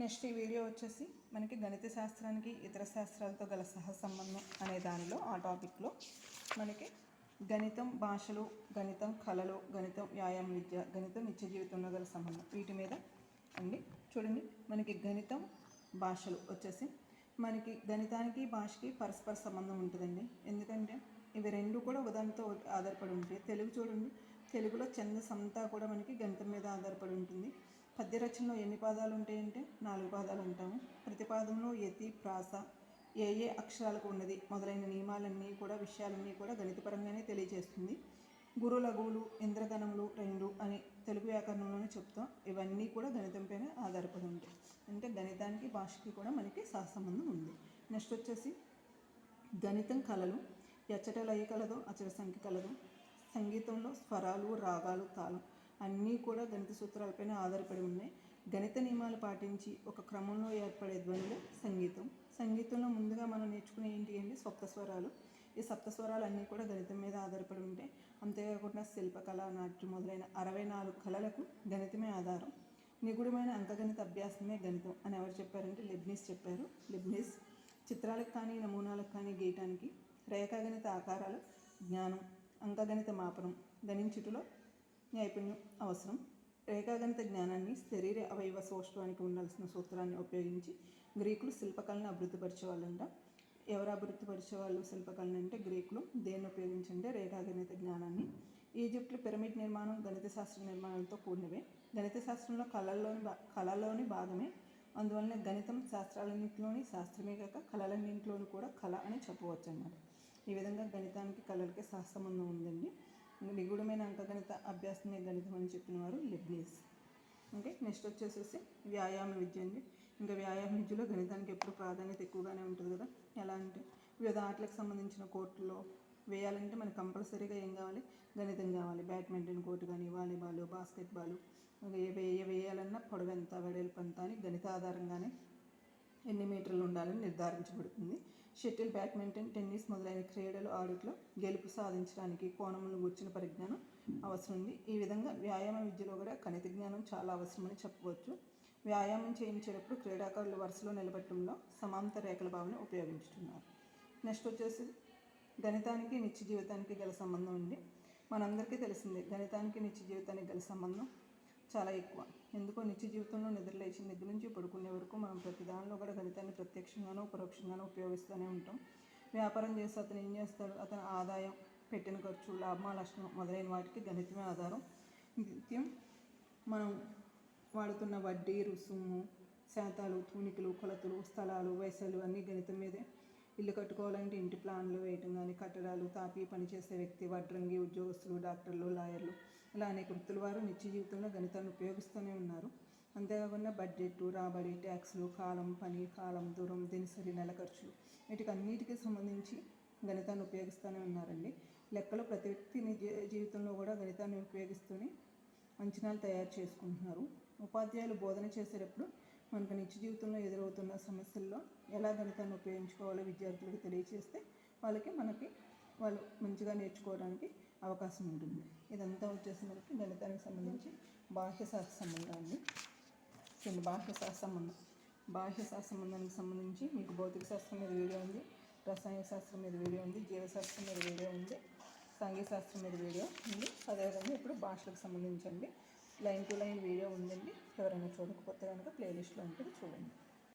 Next ఈ video వచ్చేసి మనకి గణిత శాస్త్రానికి ఇతర శాస్త్రాలతో గల సహసంబంధం అనే దానిలో ఆ టాపిక్లో మనకి గణితం భాషలు గణితం కళలు గణితం వ్యాయామ విద్య గణితం నిత్య జీవితంలో గల సంబంధం వీటి మీద అండి. చూడండి మనకి గణితం భాషలు వచ్చేసి మనకి గణితానికి భాషకి పరస్పర సంబంధం ఉంటుందండి. ఎందుకంటే ఇవి రెండు కూడా ఒకదానితో ఆధారపడి ఉంటాయి. తెలుగు చూడండి తెలుగులో ఛందస్ అంతా కూడా మనకి గణితం మీద ఆధారపడి ఉంటుంది. పద్య రచనలో ఎన్ని పాదాలు ఉంటాయంటే నాలుగు పాదాలు అంటాము. ప్రతి పాదంలో యతి ప్రాస ఏ ఏ అక్షరాలకు ఉన్నది మొదలైన నియమాలన్నీ కూడా విషయాలన్నీ కూడా గణితపరంగానే తెలియజేస్తుంది. గురు లఘువులు ఇంద్రధనములు రెండు అని తెలుగు వ్యాకరణంలోనే చెప్తాం. ఇవన్నీ కూడా గణితంపైనే ఆధారపడి ఉంటాయి. అంటే గణితానికి భాషకి కూడా మనకి సహసంబంధం ఉంది. నెక్స్ట్ వచ్చేసి గణితం కళలు. ఎచ్చట లయ కలదు అచట సంఖ్య కలదు సంగీతంలో స్వరాలు రాగాలు తాళం. అన్నీ కూడా గణిత సూత్రాలపైన ఆధారపడి ఉన్నాయి. గణిత నియమాలు పాటించి ఒక క్రమంలో ఏర్పడే ధ్వనులు సంగీతం. సంగీతంలో ముందుగా మనం నేర్చుకునే ఏంటి అండి సప్త స్వరాలు ఈ సప్త స్వరాలు అన్నీ కూడా గణితం మీద ఆధారపడి ఉంటాయి అంతేకాకుండా శిల్పకళ నాట్యం మొదలైన అరవై నాలుగు కళలకు గణితమే ఆధారం. నిగుడమైన అంకగణిత అభ్యాసమే గణితం అని ఎవరు చెప్పారంటే లిబ్నిస్ చెప్పారు. లిబ్నిస్ చిత్రాలకు కానీ నమూనాలకు కానీ గీయటానికి రేఖాగణిత ఆకారాలు జ్ఞానం అంకగణిత మాపనం గణించుటలో నైపుణ్యం అవసరం. రేఖాగణిత జ్ఞానాన్ని శరీర అవయవ సౌష్ఠవానికి ఉండాల్సిన సూత్రాన్ని ఉపయోగించి గ్రీకులు శిల్పకళను అభివృద్ధిపరిచేవాళ్ళంట. ఎవరు అభివృద్ధిపరిచేవాళ్ళు శిల్పకళను అంటే గ్రీకులు. దేన్ని ఉపయోగించంటే రేఖాగణిత జ్ఞానాన్ని. ఈజిప్ట్లో పిరమిడ్ నిర్మాణం గణిత శాస్త్ర నిర్మాణంతో కూడినవే. గణిత శాస్త్రంలో కళల్లోని భా కళలోని భాగమే. అందువలన గణితం శాస్త్రాలన్నింటిలోని శాస్త్రమే కాక కళలన్నింటిలోని కూడా కళ అని చెప్పవచ్చు అన్నమాట ఈ విధంగా గణితానికి కళలకి సహసంబంధం ఉందండి. నిగూఢమైన అంకగణిత అభ్యాసమే గణితం అని చెప్పిన వారు లెబ్నీస్. ఓకే నెక్స్ట్ వచ్చేసేసి వ్యాయామ విద్య అండి. ఇంకా వ్యాయామ విద్యలో గణితానికి ఎప్పుడు ప్రాధాన్యత ఎక్కువగానే ఉంటుంది కదా. ఎలా అంటే వివిధ ఆటలకు సంబంధించిన కోర్టులో వేయాలంటే మనకు కంపల్సరీగా ఏం కావాలి? గణితం కావాలి. బ్యాడ్మింటన్ కోర్టు కానీ వాలీబాల్ బాస్కెట్బాల్ ఏ వేయాలన్నా పొడవెంత వెడల్పు ఎంత అని గణిత ఆధారంగానే ఎన్ని మీటర్లు ఉండాలని నిర్ధారించబడుతుంది. షటిల్ బ్యాడ్మింటన్ టెన్నిస్ మొదలైన క్రీడలు ఆడుట్లో గెలుపు సాధించడానికి కోణములను గుర్చిన పరిజ్ఞానం అవసరం ఉంది. ఈ విధంగా వ్యాయామ విద్యలో కూడా గణిత జ్ఞానం చాలా అవసరమని చెప్పవచ్చు. వ్యాయామం చేయించేటప్పుడు క్రీడాకారులు వరుసలో నిలబెట్టడంలో సమాంతర రేఖల భావన ఉపయోగించుతున్నారు. నెక్స్ట్ వచ్చేసి గణితానికి నిత్య జీవితానికి గల సంబంధం ఉంది మనందరికీ తెలిసిందే గణితానికి నిత్య జీవితానికి గల సంబంధం చాలా ఎక్కువ. ఎందుకో నిత్య జీవితంలో నిద్రలేచి నిద్ర నుంచి పడుకునే వరకు మనం ప్రతి దానిలో కూడా గణితాన్ని ప్రత్యక్షంగానో పరోక్షంగానో ఉపయోగిస్తూనే ఉంటాం. వ్యాపారం చేస్తే అతను ఏం చేస్తాడు? అతని ఆదాయం పెట్టిన ఖర్చు లాభం నష్టం మొదలైన వాటికి గణితమే ఆధారం. నిత్యం మనం వాడుతున్న వడ్డీ రుసుము శాతాలు తూనికలు కొలతలు స్థలాలు వయసులు అన్నీ గణితం మీదే. ఇల్లు కట్టుకోవాలంటే ఇంటి ప్లాన్లు వేయటం కానీ కట్టడాలు తాపి పనిచేసే వ్యక్తి వడ్రంగి ఉద్యోగస్తులు డాక్టర్లు లాయర్లు ఇలా అనేక వృత్తుల వారు నిత్య జీవితంలో గణితాన్ని ఉపయోగిస్తూనే ఉన్నారు. అంతేకాకుండా బడ్జెట్ రాబడి ట్యాక్స్లు కాలం పని కాలం దూరం దినసరి నెల ఖర్చులు వీటికి అన్నిటికీ సంబంధించి గణితాన్ని ఉపయోగిస్తూనే ఉన్నారండి. లెక్కలో ప్రతి వ్యక్తి నిజ జీవితంలో కూడా గణితాన్ని ఉపయోగిస్తూనే అంచనాలు తయారు చేసుకుంటున్నారు. ఉపాధ్యాయులు బోధన చేసేటప్పుడు మనకు నిత్య జీవితంలో ఎదురవుతున్న సమస్యల్లో ఎలా గణితాన్ని ఉపయోగించుకోవాలో విద్యార్థులకు తెలియచేస్తే వాళ్ళకి మనకి వాళ్ళు మంచిగా నేర్చుకోవడానికి అవకాశం ఉంటుంది. ఇదంతా వచ్చేసి మనకి గణితానికి సంబంధించి బాహ్య శాస్త్ర సంబంధం బాహ్యశాస్త్ర సంబంధం. బాహ్యశాస్త్ర సంబంధానికి సంబంధించి మీకు భౌతిక శాస్త్రం మీద వీడియో ఉంది రసాయన శాస్త్రం మీద వీడియో ఉంది జీవశాస్త్రం మీద వీడియో ఉంది సాంఘిక శాస్త్రం మీద వీడియో ఉంది. అదేవిధంగా ఇప్పుడు భాషలకు సంబంధించండి లైన్ టు లైన్ వీడియో ఉందండి. ఎవరైనా చూడకపోతే కనుక ప్లేలిస్ట్లో ఉంటుంది. చూడండి.